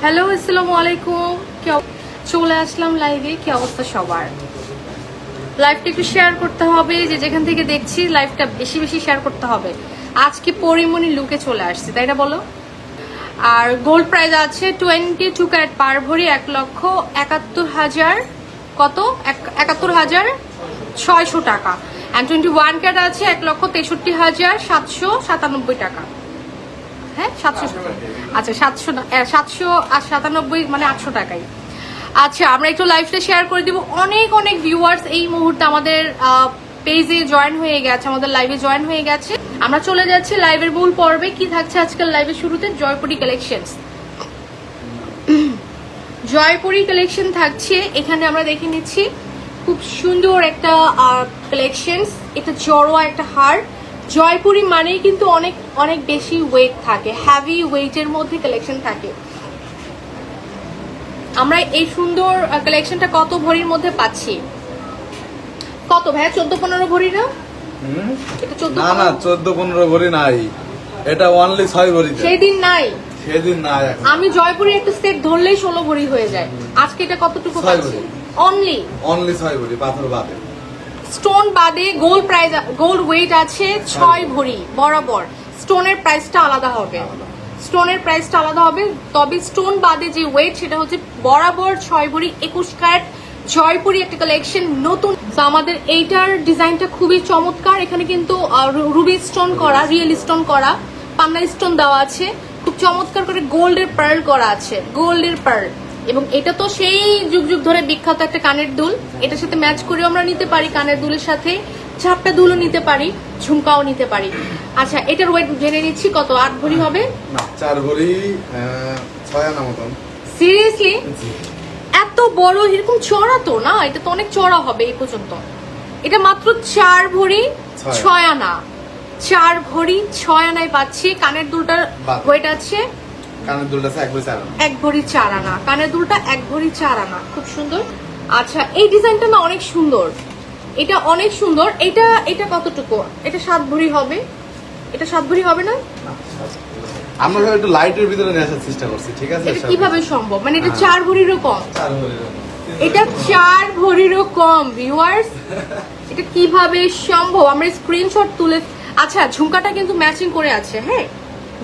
Hello, আসসালামু আলাইকুম। কি চলে আসলাম লাইভে কি অবস্থা সবার? লাইভটা একটু শেয়ার করতে হবে। যে যেখান থেকে দেখছি লাইভটা বেশি বেশি শেয়ার করতে হবে। আজকে পরিমণি লুকে চলে আসছে, তাই না বলো? আর গোল্ড প্রাইস আছে টোয়েন্টি টু ক্যারেট পার ভরি এক লক্ষ একাত্তর হাজার কত? এক- একাত্তর হাজার ছয়শো টাকা। অ্যান্ড টোয়েন্টি ওয়ান ক্যারেট আছে এক লক্ষ তেষট্টি হাজার সাতশো সাতানব্বই টাকা। হ্যাঁ সাতশো আচ্ছা সাতশো সাতশো আর সাতানব্বই মানে আটশো টাকাই। আচ্ছা আমরা একটু লাইভটা শেয়ার করে দিব। অনেক অনেক ভিউয়ার্স এই মুহূর্তে আমাদের পেজে জয়েন হয়ে গেছে, আমাদের লাইভে জয়েন হয়ে গেছে। আমরা চলে যাচ্ছি লাইভের মূল পর্বে। কি থাকছে আজকাল লাইভের শুরুতে? জয়পুরি কালেকশনস জয়পুরি কালেকশন থাকছে। এখানে আমরা দেখে নিচ্ছি, খুব সুন্দর একটা কালেকশনস এটা জড়োয়া একটা হার। জয়পুরি মানেই কিন্তু অনেক অনেক বেশি ওয়েট থাকে হ্যাভি ওয়েটের মধ্যে কালেকশন থাকে। আমরা এই সুন্দর কালেকশনটা কত ভরির মধ্যে পাচ্ছি? কত ভাইয়া? চোদ্দ পনেরো ভরি না? না না চোদ্দ পনেরো ভরি নাই। এটা অনলি ছয় ভরি সেই দিন নাই। সেদিন নাই আমি জয়পুরি একটা সেট ধরলেই ষোলো ভরি হয়ে যায়। আজকে এটা কতটুকু পাচ্ছি? অনলি অনলি ছয় ভরি পাথর বাদে। স্টোন বাদে গোল্ড প্রাইস গোল্ড ওয়েট আছে ছয় ভরি বরাবর। স্টোনের প্রাইসটা আলাদা হবে। স্টোনের প্রাইসটা আলাদা হবে তবে স্টোন বাদে যে ওয়েট সেটা হচ্ছে বরাবর ছয় ভরি একুশ ক্যারেট জয়পুরি একটা কালেকশন নতুন। আমাদের এইটার ডিজাইনটা খুবই চমৎকার। এখানে কিন্তু রুবি স্টোন করা রিয়েল স্টোন করা পান্না স্টোন দেওয়া আছে। খুব চমৎকার করে গোল্ডের পার্ল করা আছে গোল্ডের পার্ল। এবং এটা তো সেই যুগ যুগ ধরে বিখ্যাত একটা কানের দুল। এটার সাথে ম্যাচ করেও আমরা নিতে পারি কানের দুলের সাথে। ঝাপটা দুলও নিতে পারি ঝুমকাও নিতে পারি। আচ্ছা এটার ওয়েট জেনে নিচ্ছি কত? আট ভরি হবে? চার ভরি ছয় আনা মতন। সিরিয়াসলি এত বড় এরকম চড়া তো না? এটা তো অনেক চড়া হবে এই পর্যন্ত। এটা মাত্র চার ভরি ছয়। ছয় আনা। চার ভরি ছয় আনায় পাচ্ছি। কানের দুলটার ওয়েট আছে। কানের দুলটা এক ভরি চার আনা। এক ভরি চার আনা। কানের দুলটা এক ভরি চার আনা। খুব সুন্দর। আচ্ছা এই ডিজাইনটা না অনেক সুন্দর। এটা অনেক সুন্দর। এটা এটা কতটুকু? এটা সাত ভরি হবে। এটা সাত ভরি হবে না? আমরা একটু লাইটের ভিতরে নিয়ে আসার চেষ্টা করছি ঠিক আছে? এটা কীভাবে সম্ভব? মানে এটা চার ভরিরও কম। চার এটা চার ভরিরও কম ভিউয়ার্স এটা কীভাবে সম্ভব? আমরা স্ক্রিনশট তুলে আচ্ছা ঝুমকাটা কিন্তু ম্যাচিং করে আছে হ্যাঁ?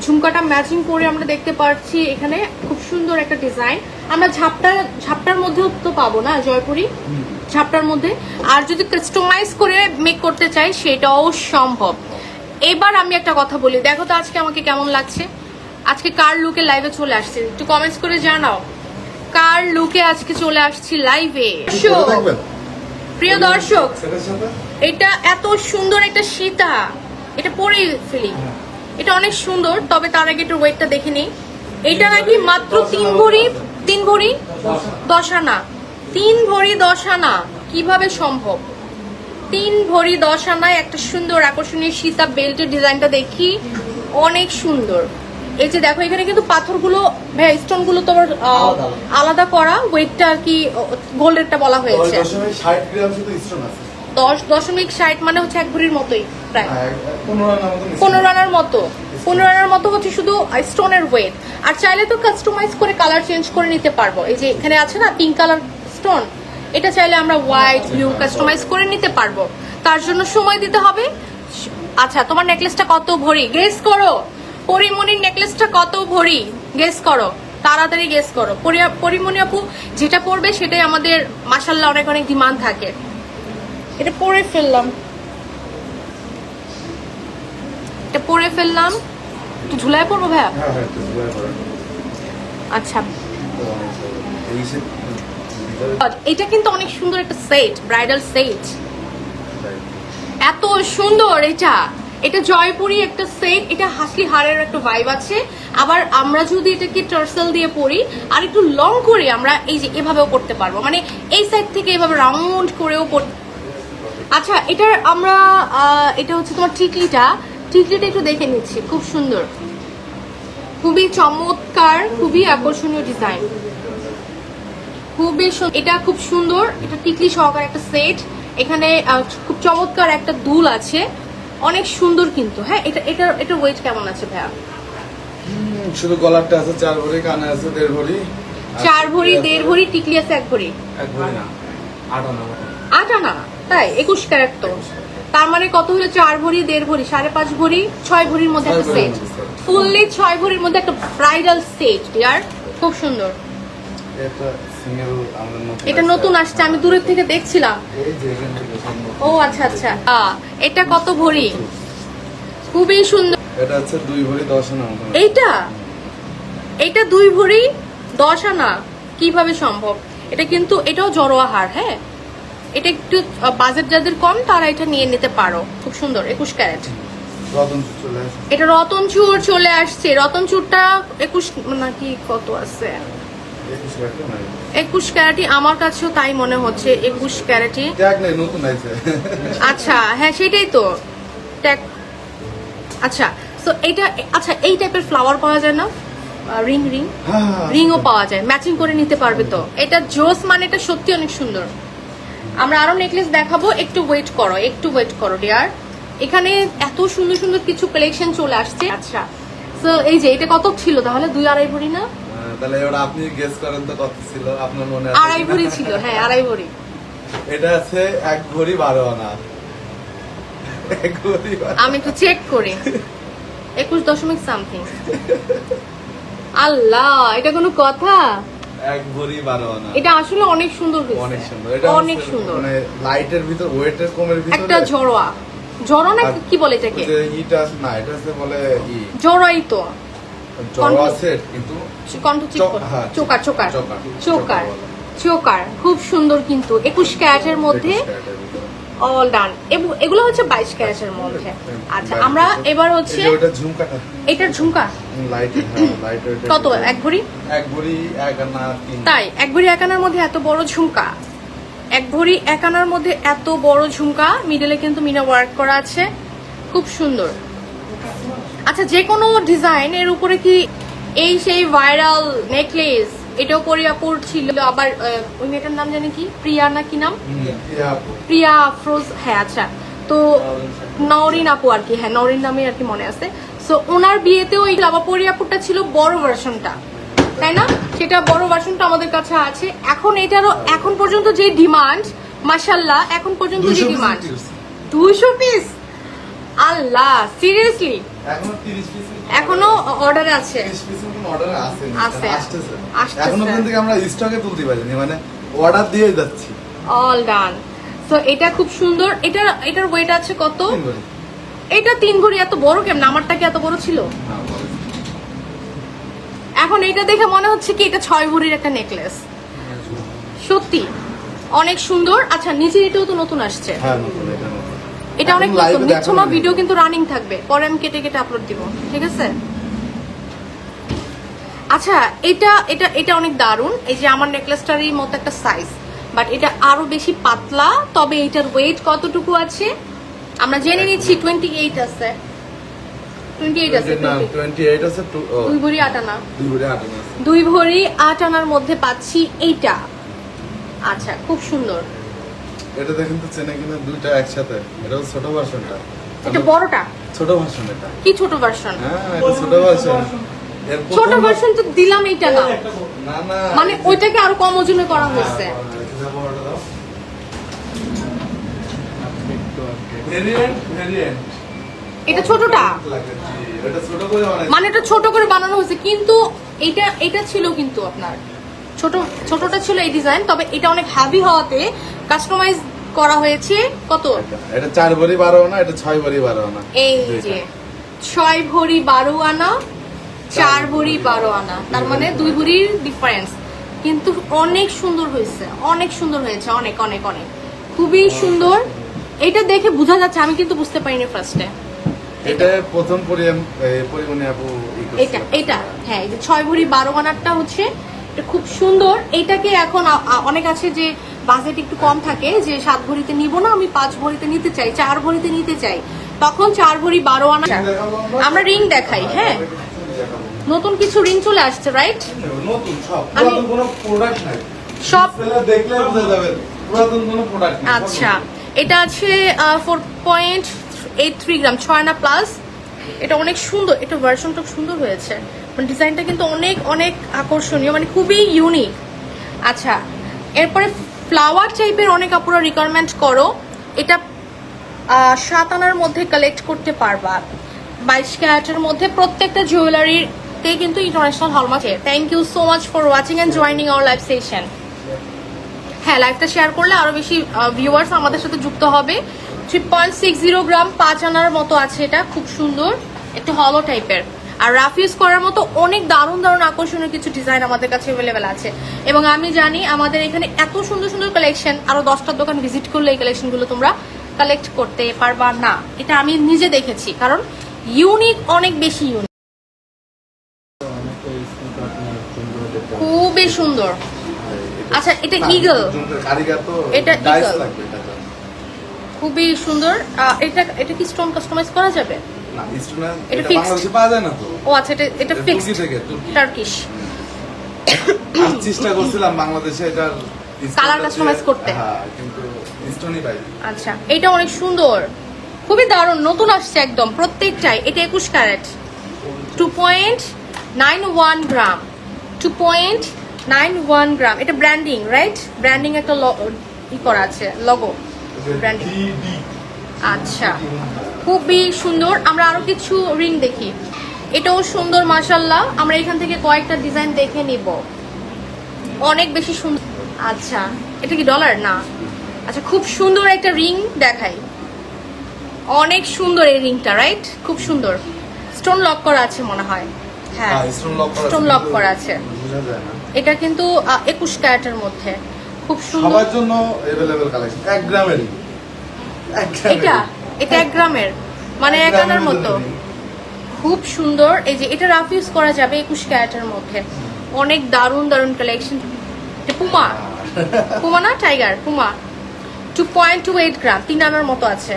ঝুমকাটা ম্যাচিং করে আমরা দেখতে পাচ্ছি এখানে খুব সুন্দর একটা ডিজাইন আমরা ঝাপটা ঝাপটার মধ্যেও তো পাবো না জয়পুরি? ঝাপটার মধ্যে। আর যদি কাস্টমাইজ করে মেক করতে চাই সেটাও সম্ভব। এবার আমি একটা কথা বলি। দেখো তো আজকে আমাকে কেমন লাগছে। আজকে কার লুকে লাইভে চলে আসছে? একটু কমেন্টস করে জানাও। কার লুকে আজকে চলে আসছি লাইভে প্রিয় দর্শক এটা এত সুন্দর একটা সীতা। এটা পরেই ফেলি এটা অনেক সুন্দর তবে তার আগে একটু ওয়েটটা দেখে নিই। এটা নাকি মাত্র তিন ভরি তিন ভরি দশ আনা। তিন ভরি দশ আনা কীভাবে সম্ভব? তিন ভরি দশ আনায় একটা সুন্দর আকর্ষণীয় সীতা বেল্টের ডিজাইনটা দেখি অনেক সুন্দর। এই যে দেখো এখানে কিন্তু পাথরগুলো ভাই স্টোনগুলো তোমার আহ, আলাদা করা ওয়েটটা আর কি গোল্ডেরটা বলা হয়েছে। দশ দশমিক ষাট মানে হচ্ছে এক ভরির মতোই প্রায়। হ্যাঁ, পনেরো আনার মতো পনেরো আনার মতো। হচ্ছে শুধু স্টোনের ওয়েট আর চাইলে তো কাস্টমাইজ করে কালার চেঞ্জ করে নিতে পারব। এই যে এখানে আছে না পিঙ্ক কালার স্টোন এটা চাইলে আমরা হোয়াইট ব্লু কাস্টমাইজ করে নিতে পারব। তার জন্য সময় দিতে হবে। আচ্ছা তোমার নেকলেসটা কত ভরি? গেস করো। পরিমণির নেকলেসটা কত ভরি? গেস করো। তাড়াতাড়ি গেস করো। পরি- পরিমণি আপু যেটা পড়বে সেটাই আমাদের মাসাল্লাহ অনেক অনেক ডিমান্ড থাকে। এটা পরে ফেললাম। এটা পরে ফেললাম। একটু ঝুলায় পড়ব ভাইয়া? হ্যাঁ হ্যাঁ। আচ্ছা। এটা কিন্তু অনেক সুন্দর একটা সেট ব্রাইডাল সেট এত সুন্দর এটা। এটা জয়পুরি একটা সেট এটা হাসলি হারের একটা ভাইব আছে। আবার আমরা যদি এটাকে টার্সেল দিয়ে পরি আর একটু লং করে আমরা এই যে এভাবেও করতে পারব। মানে এই সাইড থেকে এভাবে রাউন্ড করেও আচ্ছা এটার আমরা এটা হচ্ছে তোমার টিকলিটা। টিকলিটা একটু দেখে নিচ্ছি খুব সুন্দর। খুবই চমৎকার খুবই আকর্ষণীয় ডিজাইন। খুবই এটা খুব সুন্দর এটা টিকলি সহকারে একটা সেট। এখানে খুব চমৎকার একটা দুল আছে। অনেক সুন্দর কিন্তু হ্যাঁ? এটা এটা এটা ওয়েট কেমন আছে ভাইয়া? শুধু গলারটা আছে চার ভরি কানে আছে দেড় ভরি। চার ভরি দেড় ভরি টিকলি আছে এক ভরি? এক ভরি না আট আনা আট আনা? তাই? একুশ ক্যারেট তো। তার মানে কত হলো? চার ভরি দেড় ভরি সাড়ে পাঁচ ভরি ছয় ভরির মধ্যে একটা সেট। ফুললি ছয় ভরির মধ্যে একটা ব্রাইডাল সেট ডিয়ার খুব সুন্দর। এটা নতুন আসছে। আমি দূরের থেকে দেখছিলাম। ও আচ্ছা আচ্ছা। এটা কত ভরি? খুবই সুন্দর। এটা হচ্ছে দুই ভরি দশ আনা এইটা? এইটা দুই ভরি দশ আনা। কীভাবে সম্ভব? এটা কিন্তু এটাও জড়োয়া হার হ্যাঁ? এটা একটু বাজেট যাদের কম তারা এটা নিয়ে নিতে পারো। খুব সুন্দর একুশ ক্যারেট। এটা রতন চূড় চলে আসছে। রতন চূড়টা একুশ নাকি কত আছে? একুশ ক্যারেটই আমার কাছেও তাই মনে হচ্ছে একুশ আছে। আচ্ছা হ্যাঁ সেটাই তো। ট্যাগ আচ্ছা তো এইটা আচ্ছা এই টাইপের ফ্লাওয়ার পাওয়া যায় না? রিং রিং রিংও পাওয়া যায় ম্যাচিং করে নিতে পারবে তো। এটা জোস মানে এটা সত্যি অনেক সুন্দর। আমরা আরও নেকলেস দেখাবো। একটু ওয়েট করো একটু ওয়েট করো ডিয়ার এখানে এত সুন্দর সুন্দর কিছু কালেকশন চলে আসছে। আচ্ছা তো এই যে এটা কত ছিল? তাহলে দুই আড়াই ভরি না? হ্যাঁ, তাহলে এবার আপনি গেস করেন তো কত ছিল। আপনার মনে আছে আড়াই ভরি ছিল হ্যাঁ আড়াই ভরি। এটা আছে এক ভরি বারো আনা। এক ভরি আমি একটু চেক করি। একুশ দশমিক সামথিং আল্লাহ এটা কোনো কথা? এক ভরি বারো আনা। এটা আসলে অনেক সুন্দর হয়েছে। অনেক সুন্দর। এটা অনেক সুন্দর। মানে লাইটের ভিতর ওয়েটের কমের ভিতর একটা জড়োয়া। জড়ো না কি বলে এটাকে? আছে না এটা সে বলে ই। তো। কিন্তু কণ্ঠ। হ্যাঁ, চোকার চোকার। চোকার। চোকার। খুব সুন্দর কিন্তু। একুশ ক্যারেটের মধ্যে। অল ডান এগুলো হচ্ছে বাইশ ক্যারেটের মধ্যে। আচ্ছা আমরা এবার হচ্ছে এটার ঝুমকা হ্যাঁ কত? এক ভরি? এক ভরি তাই এক ভরি এক আনার মধ্যে এত বড় ঝুমকা। এক ভরি এক আনার মধ্যে এত বড় ঝুমকা মিডলে কিন্তু মিনা ওয়ার্ক করা আছে। খুব সুন্দর। আচ্ছা যে কোনো ডিজাইন এর উপরে কি এই সেই ভাইরাল নেকলেস এটাও পরিয়াপুর ছিল আবার ওই মেয়েটার নাম জানি কি? প্রিয়া না কি নাম। প্রিয়া আফরোজ হ্যাঁ আচ্ছা। তো নরিন আপু আর কি হ্যাঁ নরিন নামে আর কি মনে আছে। সো ওনার বিয়েতেও এই লাভা পরিয়াপুরটা ছিল বড় ভার্সনটা তাই না? সেটা বড় ভার্সনটা আমাদের কাছে আছে। এখন এটারও এখন পর্যন্ত যে ডিমান্ড মাসাল্লাহ এখন পর্যন্ত যে ডিমান্ড। দুইশো পিস আল্লাহ সিরিয়াসলি এখনও 30 অর্ডারে আছে? 30 পিস মতন অর্ডার আছে আছে। আসতেছে? আসতেছে। এখনও পর্যন্ত আমরা স্টকে তুলতে পারিনি? মানে অর্ডার দিয়ে যাচ্ছি। অল ডান তো এটা খুব সুন্দর। এটা এটার ওয়েট আছে কত? এটা তিন ভরি এত বড় কেমন? আমারটা কি এত বড় ছিল? হ্যাঁ, এখন এটা দেখে মনে হচ্ছে কি এটা ছয় ভরির একটা নেকলেস সত্যি। অনেক সুন্দর। আচ্ছা নিচে এটাও তো নতুন আসছে। হ্যাঁ নতুন এটা নতুন। এটা অনেক নতুন। না ভিডিও কিন্তু রানিং থাকবে। পরে আমি কেটে কেটে আপলোড দিব ঠিক আছে? আচ্ছা এটা এটা এটা অনেক দারুণ। এই যে আমার নেকলেসটারই মতো একটা সাইজ বাট এটা আরও বেশি পাতলা তবে এটার ওয়েট কতটুকু আছে? আমরা জেনে নিচ্ছি টোয়েন্টি এইট আছে। টোয়েন্টি এইট আছে 20 না 28 আছে দুই ভরি আটানা দুই ভরি আটানা। দুই ভরি আট আনার মধ্যে পাচ্ছি এইটা। আচ্ছা খুব সুন্দর। এটা দেখেন তো চেনে কিনা দুইটা একসাথে। এটা ছোট ভার্সনটা এটা বড়টা? ছোট ভার্সন এটা। কি ছোট ভার্সন হ্যাঁ এটা ছোট ভার্সন ছোট ভার্সন তো দিলাম এইটা না। না না মানে ওইটাকে আরও কম ওজনে করা হয়েছে। ভেরিয়েন্ট ভেরিয়েন্ট এটা ছোটটা? এটা ছোট করে বানাইছে। মানে এটা ছোট করে বানানো হয়েছে কিন্তু এটা এটা ছিল কিন্তু আপনার। ছোট ছোটটা ছিল এই ডিজাইন তবে এটা অনেক হ্যাভি হওয়াতে কাস্টমাইজ করা হয়েছে কত? এটা চার ভরি বারো আনা এটা ছয় ভরি বারো আনা। এই যে ছয় ভরি বারো আনা চার ভরি বারো আনা। তার মানে দুই ভরির ডিফারেন্স কিন্তু অনেক সুন্দর হয়েছে অনেক সুন্দর হয়েছে অনেক অনেক অনেক। খুবই সুন্দর। এটা দেখে বোঝা যাচ্ছে আমি কিন্তু বুঝতে পারিনি ফার্স্টে এটা প্রথম পরিম পরিমণি আপু এটা এটা হ্যাঁ এই যে ছয় ভরি বারো আনারটা হচ্ছে এটা খুব সুন্দর। এটাকে এখন অনেক আছে যে বাজেট একটু কম থাকে যে সাত ভরিতে নিব না আমি পাঁচ ভরিতে নিতে চাই চার ভরিতে নিতে চাই তখন চার ভরি বারো আনা আমরা? রিং দেখাই হ্যাঁ। নতুন কিছু রিং চলে আসছে রাইট সব আচ্ছা এটা আছে four point eight three gram ছয় না প্লাস এটা অনেক সুন্দর এটা ভার্সনটা সুন্দর হয়েছে। মানে ডিজাইনটা কিন্তু অনেক অনেক আকর্ষণীয় মানে খুবই ইউনিক আচ্ছা এরপরে ফ্লাওয়ার টাইপের অনেক আপুরা রিকোয়ারমেন্ট করো, এটা সাত আনার মধ্যে কালেক্ট করতে পারবা। বাইশ ক্যারেটের মধ্যে প্রত্যেকটা জুয়েলারিতে কিন্তু international hallmark thank you so much for watching and joining our live session হ্যাঁ লাইভটা শেয়ার করলে আরও বেশি ভিউয়ার্স আমাদের সাথে যুক্ত হবে। Three point six zero gram পাঁচ আনার মতো আছে এটা, খুব সুন্দর। একটু হলো টাইপের আর রাফ ইউজ করার মতো অনেক দারুণ দারুণ আকর্ষণীয় কিছু ডিজাইন আমাদের কাছে অ্যাভেলেবেল আছে। এবং আমি জানি আমাদের এখানে এত সুন্দর সুন্দর কালেকশন আরও দশটা দোকান ভিজিট করলে এই কালেকশনগুলো তোমরা কালেক্ট করতে পারবা না। এটা আমি নিজে দেখেছি কারণ ইউনিক অনেক বেশি ইউনিক খুবই সুন্দর। আচ্ছা, এটা। লাগবে এটা খুবই সুন্দর। এটা এটা কি স্টোন কাস্টমাইজ করা যাবে? না এটা বাংলাদেশে পাওয়া যায় না তো? ও আচ্ছা এটা এটা ফিক্সড থেকে, টার্কিশ চেষ্টা করছিলাম বাংলাদেশে এটার Colour স্টোনটা করতে। হ্যাঁ কিন্তু স্টোনই পাই আচ্ছা এটা অনেক সুন্দর। খুবই দারুণ নতুন আসছে একদম প্রত্যেকটাই। এটা একুশ carat. Two point nine one gram two point nine one gram এটা ব্র্যান্ডিং রাইট ব্র্যান্ডিং একটা ই করা আছে লগো। ডিডি আচ্ছা। খুবই সুন্দর আমরা আরো কিছু রিং দেখি এটাও সুন্দর মাশাল্লাহ আমরা এখান থেকে কয়েকটা ডিজাইন দেখে নিব অনেক বেশি সুন্দর আচ্ছা এটা কি ডলার না আচ্ছা খুব সুন্দর একটা রিং দেখাই অনেক সুন্দর এই রিংটা রাইট খুব সুন্দর স্টোন লক করা আছে মনে হয় হ্যাঁ হ্যাঁ স্টোন লক করা Stone lock করা আছে। বোঝা যায় না এটা কিন্তু একুশ ক্যারেটের মধ্যে খুব সুন্দর সবার জন্য अवेलेबल কালেকশন 1 গ্রামেরই 1 গ্রামের এটা এটা এক গ্রামের মানে এক আনার মতো। খুব সুন্দর এই যে এটা রাফ ইউজ করা যাবে একুশ ক্যারেটের মধ্যে। অনেক দারুণ দারুণ কালেকশন পুমা। পুমা না tiger Puma. Two point two eight gram তিন আনার মতো আছে।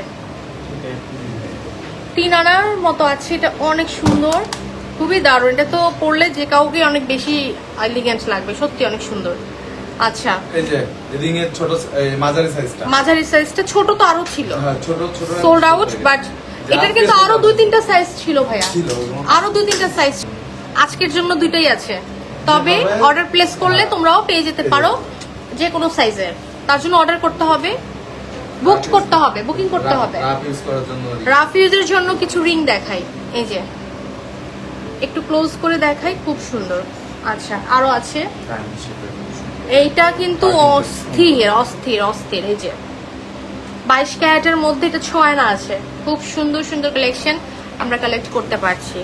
তিন আনার মতো আছে এটা অনেক সুন্দর খুবই দারুণ। এটা তো পড়লে যে কাউকে অনেক বেশি এলিগেন্ট লাগবে সত্যি অনেক সুন্দর। আচ্ছা। এই যে রিং এর ছোট মাঝারি সাইজটা মাঝারি সাইজটা ছোট তো আরও ছিল। হ্যাঁ ছোট ছোট সোল্ড আউট বাট এটার কিন্তু আরও দুই তিনটা সাইজ ছিল ভাইয়া। আরও দুই তিনটা সাইজ আজকের জন্য দুইটাই আছে। তবে অর্ডার প্লেস করলে তোমরাও পেয়ে যেতে পারো যে কোনো সাইজের তার জন্য অর্ডার করতে হবে। বুক করতে হবে বুকিং করতে হবে। রাফ ইউজের জন্য কিছু রিং দেখাই। এই যে। একটু ক্লোজ করে দেখাই খুব সুন্দর। আচ্ছা আরও আছে। এইটা কিন্তু অস্থির অস্থির অস্থির এই যে। বাইশ ক্যারেটের মধ্যে এটা ছয় আনা আছে। খুব সুন্দর সুন্দর কালেকশন আমরা কালেক্ট করতে পারছি।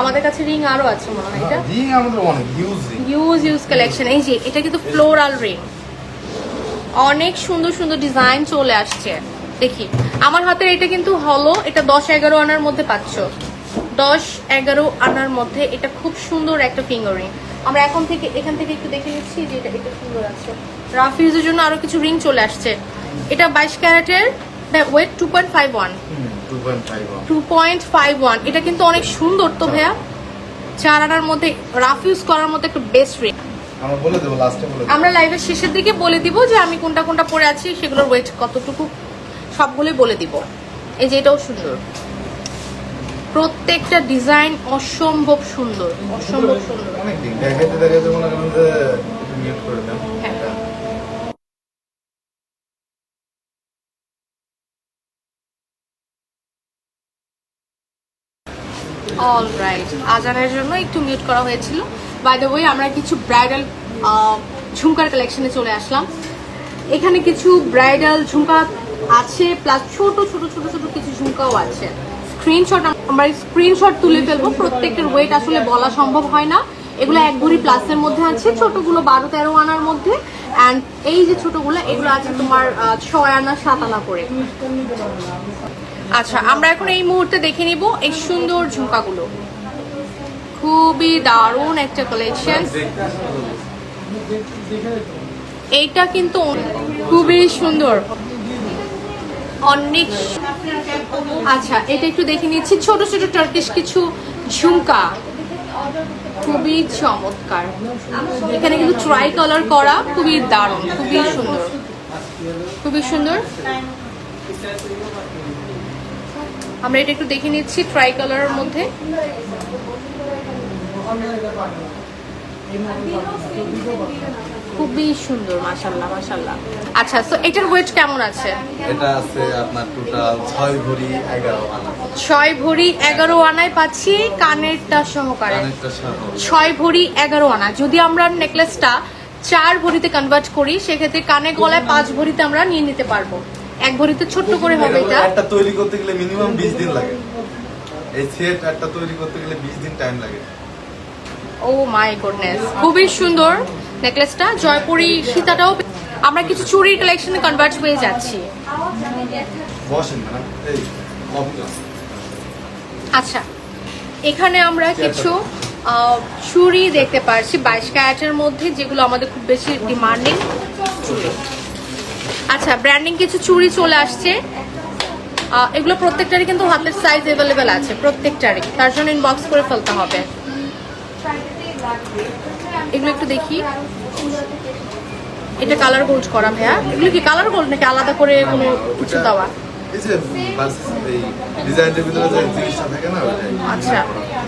আমাদের কাছে রিং আরও আছে মনে হয় এটা? রিং আমাদের অনেক ইউজ ইউজ ইউজ কালেকশন এই যে এটা কিন্তু ফ্লোরাল রিং অনেক সুন্দর সুন্দর ডিজাইন চলে আসছে। দেখি আমার হাতের এটা কিন্তু হলো এটা দশ এগারো আনার মধ্যে পাচ্ছ। দশ এগারো আনার মধ্যে এটা খুব সুন্দর একটা ফিঙ্গার। আমরা এখন থেকে এখান থেকে একটু দেখে নিচ্ছি যে এটা এটা সুন্দর আছে। রাফ ইউজের জন্য আরও কিছু রিং চলে আসছে। এটা বাইশ ক্যারেটের weight two point five one two point five one এটা কিন্তু অনেক সুন্দর তো ভাইয়া। চার আনার মধ্যে রাফ ইউজ করার মধ্যে একটা বেস্ট রিং আমরা লাইভের শেষের দিকে বলে দিব যে আমি কোনটা কোনটা পরে আছি সেগুলোর ওয়েট কতটুকু সবগুলোই বলে দিব। এই যে এটাও সুন্দর। প্রত্যেকটা ডিজাইন অসম্ভব সুন্দর অসম্ভব সুন্দর। অনেক দিন দেখাইতে দেখাইতে মনে করেন যে মিউট করে দেন হ্যাঁ। অল রাইট আজানের জন্য একটু মিউট করা হয়েছিল। বাই দ্য ওয়ে আমরা কিছু ব্রাইডাল ঝুমকার কালেকশনে চলে আসলাম। এখানে কিছু ব্রাইডাল ঝুমকা আছে প্লাস ছোট ছোট ছোট ছোট কিছু ঝুমকাও আছে। স্ক্রিনশট আমরা স্ক্রিনশট তুলে ফেলব। প্রত্যেকটার ওয়েট আসলে বলা সম্ভব হয় না। এগুলো এক ভরি প্লাসের মধ্যে আছে। ছোটগুলো বারো, তেরো আনার মধ্যে। অ্যান্ড এই যে ছোটগুলো, এগুলো আছে তোমার ছয় আনা, সাত আনা করে। আচ্ছা আমরা এখন এই মুহূর্তে দেখে নিব এই সুন্দর ঝুমকাগুলো। খুবই দারুণ একটা কালেকশন এইটা কিন্তু খুবই সুন্দর। অনেক আচ্ছা এটা একটু দেখে নিচ্ছি। ছোট ছোট টার্কিশ কিছু ঝুমকা। খুবই চমৎকার। এখানে কিন্তু ট্রাই কালার করা খুবই দারুণ, খুবই সুন্দর। খুবই সুন্দর। আমরা এটা একটু দেখে নিচ্ছি ট্রাই কালারের মধ্যে। খুবই সুন্দর মাশাল্লাহ মাশাল্লাহ আচ্ছা তো এটার ওয়েট কেমন আছে? এটা আছে আপনার টোটাল ছয় ভরি এগারো আনা। ছয় ভরি এগারো আনায় পাচ্ছি কানেরটা সহকারে। কানেরটা সহ ছয় ভরি এগারো আনা। যদি আমরা নেকলেসটা চার ভরিতে কনভার্ট করি সেক্ষেত্রে কানে গলায় পাঁচ ভরিতে আমরা নিয়ে নিতে পারব। এক ভরিতে ছোট্ট করে হবে এটা। একটা তৈরি করতে গেলে মিনিমাম বিশ দিন লাগে। এই সেট একটা তৈরি করতে গেলে বিশ দিন টাইম লাগে। ও মাই গুডনেস খুবই সুন্দর। নেকলেসটা জয়পুরি সীতাটাও আমরা কিছু চুরির কালেকশনে কনভার্ট হয়ে যাচ্ছি। আচ্ছা এখানে আমরা কিছু চুরি দেখতে পারছি বাইশ ক্যারেটের মধ্যে যেগুলো আমাদের খুব বেশি ডিমান্ডিং চুড়ি। আচ্ছা ব্র্যান্ডিং কিছু চুরি চলে আসছে। এগুলো প্রত্যেকটারই কিন্তু হাতের সাইজ অ্যাভেলেবেল আছে প্রত্যেকটারই। তার জন্য ইনবক্স করে ফেলতে হবে। এগুলো একটু দেখি। এটা কালার গোল্ড করা ভাইয়া। এগুলো কি কালার গোল্ড নাকি আলাদা করে কোনো কিছু দেওয়া? আচ্ছা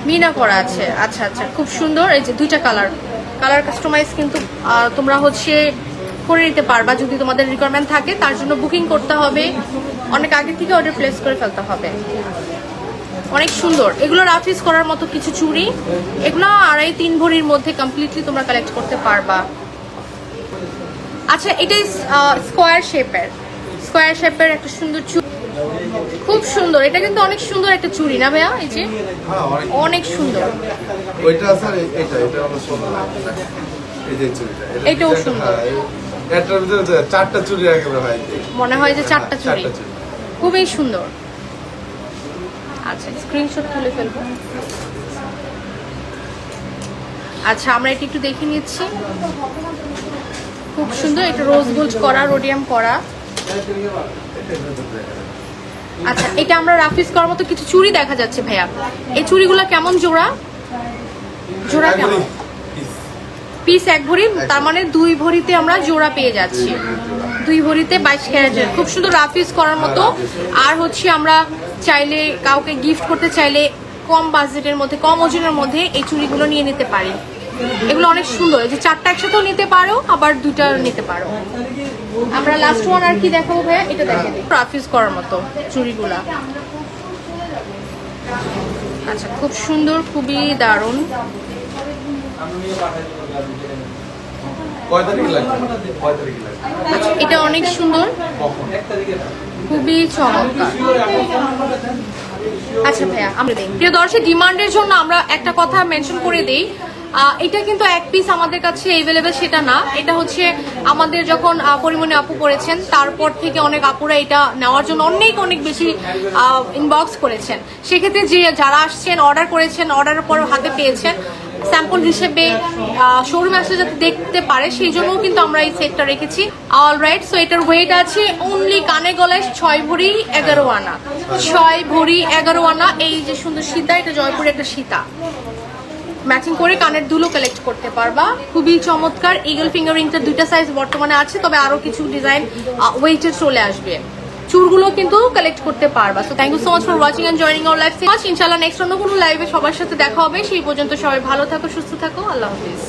মিনা করা আছে। আচ্ছা আচ্ছা খুব সুন্দর। এই যে দুইটা কালার কালার কাস্টমাইজ কিন্তু তোমরা হচ্ছে করে নিতে পারবা যদি তোমাদের রিকোয়ারমেন্ট থাকে। তার জন্য বুকিং করতে হবে। অনেক আগে থেকে অর্ডার প্লেস করে ফেলতে হবে। অনেক সুন্দর। এগুলো রাফিস করার মতো কিছু চুড়ি। এগুলো আড়াই তিন ভরির মধ্যে কমপ্লিটলি তোমরা কালেক্ট করতে পারবা। আচ্ছা এটাই স্কোয়ার শেপের স্কোয়ার শেপের একটা সুন্দর চুড়ি। খুব সুন্দর। এটা কিন্তু অনেক সুন্দর একটা চুড়ি না ভাইয়া? এই যে? হ্যাঁ অনেক অনেক সুন্দর। ওইটা এই- এটা এটা আমার সুন্দর। এই যে চুড়িটা এটা এটাও সুন্দর। হ্যাঁ, এটার ভিতরে চারটা চুড়ি একেবারে হয় মনে হয় যে চারটা হ্যাঁ, চারটা চুড়ি। খুবই সুন্দর। আচ্ছা স্ক্রিনশট তুলে ফেলব। আচ্ছা আমরা এটা একটু দেখে নিচ্ছি। খুব সুন্দর এটা রোজ গোল্ড করা রোডিয়াম করা। আচ্ছা এটা আমরা রাফিস করার মতো কিছু চুড়ি দেখা যাচ্ছে ভাইয়া। এই চুড়িগুলো কেমন জোড়া? জোড়া কেমন? পিস এক ভরি তার মানে দুই ভরিতে আমরা জোড়া পেয়ে যাচ্ছি। দুই ভরিতে বাইশ ক্যারেটের। খুব সুন্দর রাফিস করার মতো। আর হচ্ছে আমরা চাইলে কাউকে গিফট করতে চাইলে কম বাজেটের মধ্যে কম ওজনের মধ্যে এই চুড়িগুলো নিয়ে নিতে পারি। এগুলো অনেক সুন্দর। যে চারটা একসাথেও নিতে পারো আবার দুইটা নিতে পারো। আমরা লাস্ট ওয়ান আর কি দেখাবো ভাইয়া? এটা দেখে দিই। রাফিস করার মতো চুড়িগুলা। আচ্ছা খুব সুন্দর খুবই দারুণ। এটা অনেক সুন্দর। খুবই চমৎকার। আচ্ছা ভাইয়া, আমরা দিই প্রিয় দর্শক, ডিমান্ডের জন্য আমরা একটা কথা মেনশন করে দিই। এটা কিন্তু এক পিস আমাদের কাছে এভেলেবেল সেটা না। এটা হচ্ছে আমাদের যখন পরিমণি আপু করেছেন, তারপর থেকে অনেক আপুরা এটা নেওয়ার জন্য অনেক অনেক বেশি ইনবক্স করেছেন। সেক্ষেত্রে যে যারা আসছেন অর্ডার করেছেন অর্ডারের পর হাতে পেয়েছেন স্যাম্পল হিসেবে শোরুমে আসলে যাতে দেখতে পারে, সেই জন্যও কিন্তু আমরা এই সেটটা রেখেছি। অল রাইট সো এটার ওয়েট আছে অনলি কানে গলায় ছয় ভরি এগারো আনা। ছয় ভরি এগারো আনা, এই যে সুন্দর সীতা, এটা জয়পুরের একটা সীতা। ম্যাচিং করে কানের দুলো কালেক্ট করতে পারবা। খুবই চমৎকার ইগল ফিঙ্গারিংটা দুইটা সাইজ বর্তমানে আছে, তবে আরও কিছু ডিজাইন ওয়েটের চলে আসবে। চুরগুলো কিন্তু কালেক্ট করতে পারবা। So thank you so much for watching and joining our life much ইনশাআল্লাহ নেক্সট অন্য কোনো লাইভে সবার সাথে দেখা হবে। সেই পর্যন্ত সবাই ভালো থাকো, সুস্থ থাকো। আল্লাহ হাফিজ।